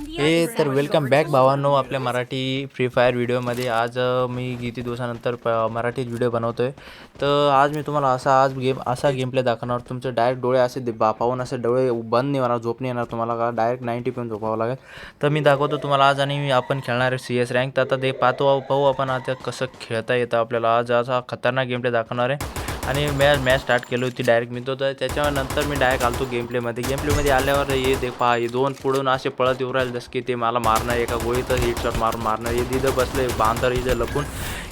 हे तर welcome back भावांनो आपल्या मराठी फ्री फायर व्हिडिओमध्ये आज मी किती दिवसानंतर प मराठीत व्हिडिओ बनवतो आहे तर आज मी तुम्हाला असा आज गेम असा गेम प्ले दाखवणार. तुमचे डायरेक्ट डोळे असे बा पाहून असे डोळे बंद नाही होणार झोप नाही येणार तुम्हाला. का डायरेक्ट नाईन्टी पण झोपावं लागेल. तर मी दाखवतो तुम्हाला आज आणि आपण खेळणार आहे सी एस रँक तर आता ते पाहतो पाहू आपण आता कसं खेळता येतं आपल्याला. आज असा खतरनाक गेम प्ले दाखवणार आहे. आणि मॅच मॅच स्टार्ट केली होती डायरेक्ट मी तो तर त्याच्यानंतर मी डायरेक्ट आलतो गेम प्लेमध्ये गेम प्लेमध्ये आल्यावर हे दे पहा हे दोन पुढून असे पळत येऊ राहिले जसं की ते मला मारणार एका गोळीत हिट शॉट मारून मारणार हे तिथं बसले बांधर इथं लपून.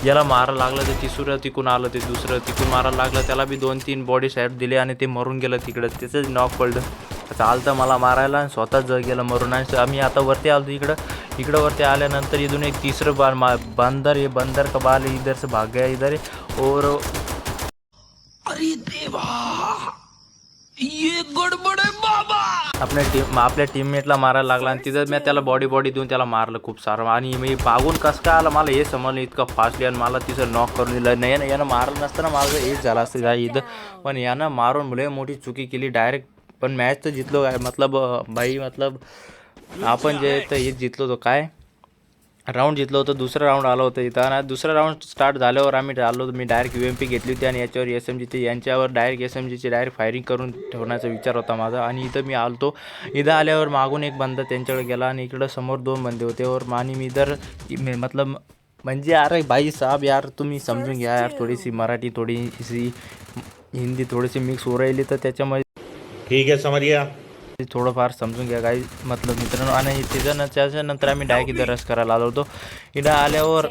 याला मारायला लागलं तर तिसरं तिकून आलं ते दुसरं तिकून मारायला लागलं. त्याला बी दोन तीन बॉडी शॅट दिले आणि ते मरून गेलं तिकडं. त्याचंच नॉक पडलं. चालतं मला मारायला आणि स्वतःच ज गेलं मरून. आणि आम्ही आता वरती आलो इकडं. इकडं वरती आल्यानंतर इथून एक तिसरं बा मा बंदर हे बंदर का बाल इधर अरे देवा ये गडबड आहे बाबा. आपल्या टीम आपल्या टीममेटला मारायला लागला आणि तिथं मी त्याला बॉडी बॉडी देऊन त्याला मारलं खूप सारं. आणि मी बागून कसं काय आलं मला हे समजलं इतकं फास्टली आणि मला तिथं नॉक करून दिलं. नाही यानं यानं मारलं नसताना माझं हेच झालं असतं काय इथं. पण यानं मारून मुले मोठी चुकी केली डायरेक्ट पण मॅच तर जितलो काय मतलब भाई मतलब आपण जे तर हे जितलो तो काय? राऊंड जितलं होतं दुसरं राऊंड आलं होतं इथं. आणि दुसरं राऊंड स्टार्ट झाल्यावर आम्ही आलो मी डायरेक्ट यू एम पी घेतली होती आणि याच्यावर एस एम जीची यांच्यावर डायरेक्ट एस एम जीची डायरेक्ट फायरिंग करून ठेवण्याचा विचार होता माझा. आणि इथं मी आलतो. इथं आल्यावर मागून एक बंदा त्यांच्याकडे गेला आणि इकडं समोर दोन बंदे होते. और आणि मी इधर मतलब म्हणजे अरे भाई साहब यार तुम्ही समजून घ्या यार थोडीशी मराठी थोडीशी हिंदी थोडीशी मिक्स हो राहिली तर त्याच्यामध्ये ठीक आहे समरिया. थोडंफार समजून घ्या काही मतलब मित्रांनो आणि तिथं त्याच्यानंतर आम्ही डायरेक्ट इथं रस करायला आलो होतो. इथं आल्यावर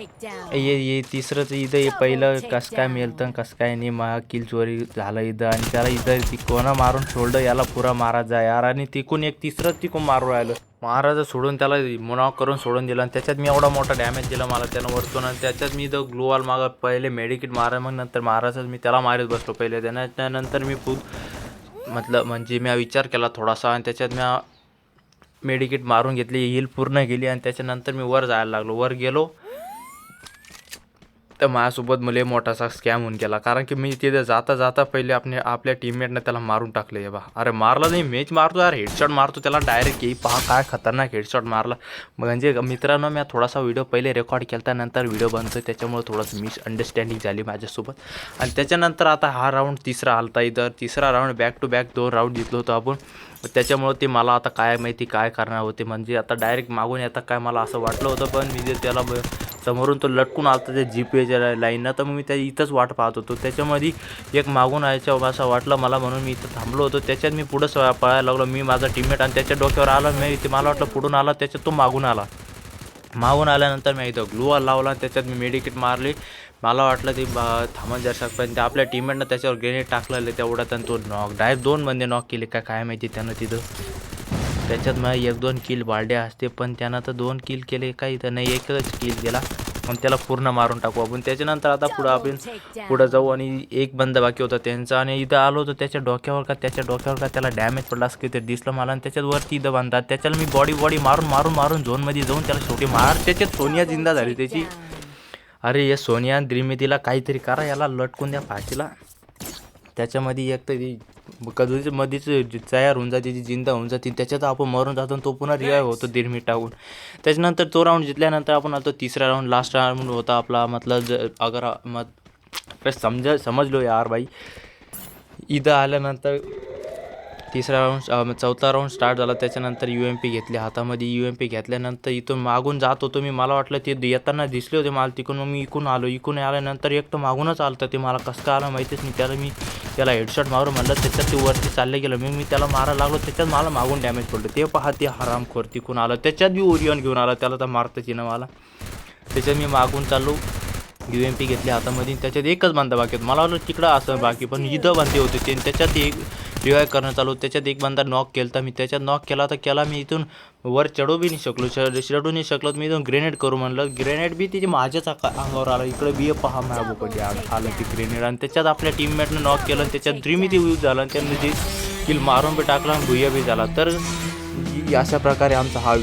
ये ये तिसरंच इथं हे पहिलं कसं काय मिळतं कसं काय नाही मा किल चोरी झालं इथं आणि त्याला इथं ती कोणा मारून सोडलं याला पुरा मारायचा यार. आणि तिकून एक तिसरं तिकून मारून राहिलं. महाराज सोडून त्याला मुनाव करून सोडून दिलं आणि त्याच्यात मी एवढा मोठा डॅमेज दिला मला त्यानं वरतून आणि त्याच्यात मी तर ग्लोवाल मागं पहिले मेडिकिट मारा मग नंतर महाराजच मी त्याला मारत बसलो पहिले. त्यानंतर मी खूप मतलब म्हणजे मी विचार केला थोडासा आणि त्याच्यात मी मेडिकेट मारून घेतली हिल पूर्ण गेली आणि त्याच्यानंतर मी वर जायला लागलो. वर गेलो. तर माझ्यासोबत मला एक मोठासा स्कॅम होऊन गेला. कारण की मी तिथे जाता जाता पहिले आपले आपल्या टीममेटनं त्याला मारून टाकले. हे बा अरे मारला नाही मॅच मारतो यार हेडशॉट मारतो त्याला डायरेक्ट येई. पहा काय खतरनाक हेडशॉट मारला. म्हणजे मित्रांनो मी थोडासा व्हिडिओ पहिले रेकॉर्ड केला नंतर व्हिडिओ बनतो त्याच्यामुळे थोडंसं मिस अंडरस्टँडिंग झाली माझ्यासोबत. आणि त्याच्यानंतर आता हा राऊंड तिसरा आलता इतर तिसरा राऊंड बॅक टू बॅक दोन राऊंड जिंकलो होतो आपण. त्याच्यामुळं ते मला आता काय माहिती काय करणार होते. म्हणजे आता डायरेक्ट मागून येतात काय मला असं वाटलं होतं पण मी जे त्याला ब- समोरून तो लटकून आलता त्या जी पी एच्या लाईननं तर मग मी त्या इथंच वाट पाहत होतो. त्याच्यामध्ये एक मागून यायच्या असं वाटलं मला म्हणून मी इथं थांबलो होतो. त्याच्यात मी पुढं पळायला लागलो. मी माझा टीममेट आणि त्याच्या डोक्यावर आला. मी ते मला वाटलं पुढून आला. त्याच्यात तो मागून आला. मागून आल्यानंतर मी इथं ग्लू लावला त्याच्यात मी मेडिकेट मारली. मला वाटलं ती बा थांबत जरसा पण ते आपल्या टीममेटनं त्याच्यावर ग्रेनेड टाकलेलं तेवढ्यात आणि तो नॉक डायरेक्ट दोन बंदे नॉक केले. काय काय माहिती त्यानं तिथं. त्याच्यात मला एक दोन किल बालड्या असते पण त्यानं तर दोन किल केले काही तर नाही एकच किल गेला पण त्याला पूर्ण मारून टाकू आपण. त्याच्यानंतर आता पुढं आपण पुढं जाऊ आणि एक बंद बाकी होता त्यांचा. आणि इथं आलो होतो त्याच्या डोक्यावर का त्याच्या डोक्यावर का त्याला डॅमेज पडला असं ते दिसलं मला. आणि त्याच्यात वरती इथं बांधतात. त्याच्याला मी बॉडी बॉडी मारून मारून मारून झोनमध्ये जाऊन त्याला शेवटी मार त्याच्यात सोनिया जिंदा झाली त्याची. अरे या सोनिया द्रिमी तिला काहीतरी करा याला लटकून द्या फाशीला. त्याच्यामध्ये एक तर कधीच मध्येच जी तयार होऊन जाते जी जिंदा होऊन जाते त्याच्यात आपण मरून जातो तो पुन्हा रिवाय होतो दीड मिनिट टाकून. त्याच्यानंतर तो राऊंड जिंकल्यानंतर आपण आलो तिसरा राऊंड लास्ट राऊंड होता आपला मतलब ज अगर मत समजा समजलो यार भाई. इथं आल्यानंतर तिसरा राऊंड चौथा राऊंड स्टार्ट झाला त्याच्यानंतर यू एम पी घेतली. हातामध्ये यू एम पी घेतल्यानंतर इथून मागून जात होतो मी. मला वाटलं ते येताना दिसले होते मला तिकडून. मग मी इकून आलो. इकून आल्यानंतर एक तर मागूनच आलं तर ते. मला कसं काय आलं माहितीच नाही. त्याला मी त्याला हेडशॉट मारून म्हणलं त्याच्यात ते वरती चालले गेलं. मग मी त्याला मारायला लागलो. त्याच्यात मला मागून डॅमेज पडलं. ते पहा ते हरामखोर तिकून आलं. त्याच्यात बी ओरियन घेऊन आला. त्याला तर मारतच ना मला. त्याच्यात मी मागून चाललो. यू एम पी घेतली हातामध्ये. त्याच्यात एकच बांधा बाकी होतं. मला वाटलं तिकडं असं बाकी पण इथं बांधे होते. ते त्याच्यात एक रिवाय करणं चालू. त्याच्यात एक बंदा नॉक केला मी त्याच्यात नॉक केला तर केला मी इथून वर चढू बी नाही शकलो. च चढू नाही शकलो. तर मी इथून ग्रेनेड करू म्हणलं. ग्रेनेड बी तिथे माझ्याच अंगावर आलं. इकडे बी पहा माझ्या आलं ती ग्रेनेड आणि त्याच्यात आपल्या टीममेटनं नॉक केलं आणि त्याच्यात ड्रीमी ते यूज झालं आणि त्यांनी ते किल मारून बी टाकला आणि भुया बी झाला. तर अशा प्रकारे आमचा हा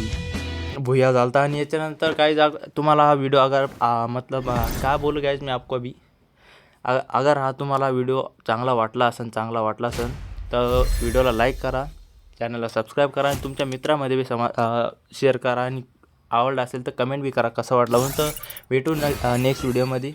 भुया झाला आणि याच्यानंतर काही जाग तुम्हाला हा व्हिडिओ अगर आ, मतलब काय बोलू गायच मी आपको अभी? अगर हा तुम्हाला व्हिडिओ चांगला वाटला असेल चांगला वाटला असेल तर व्हिडिओला लाईक करा चॅनलला सबस्क्राईब करा आणि तुमच्या मित्रामध्ये बी समा शेअर करा. आणि आवडलं असेल तर कमेंट बी करा कसं वाटलं म्हणून तर भेटू नेक्स्ट व्हिडिओमध्ये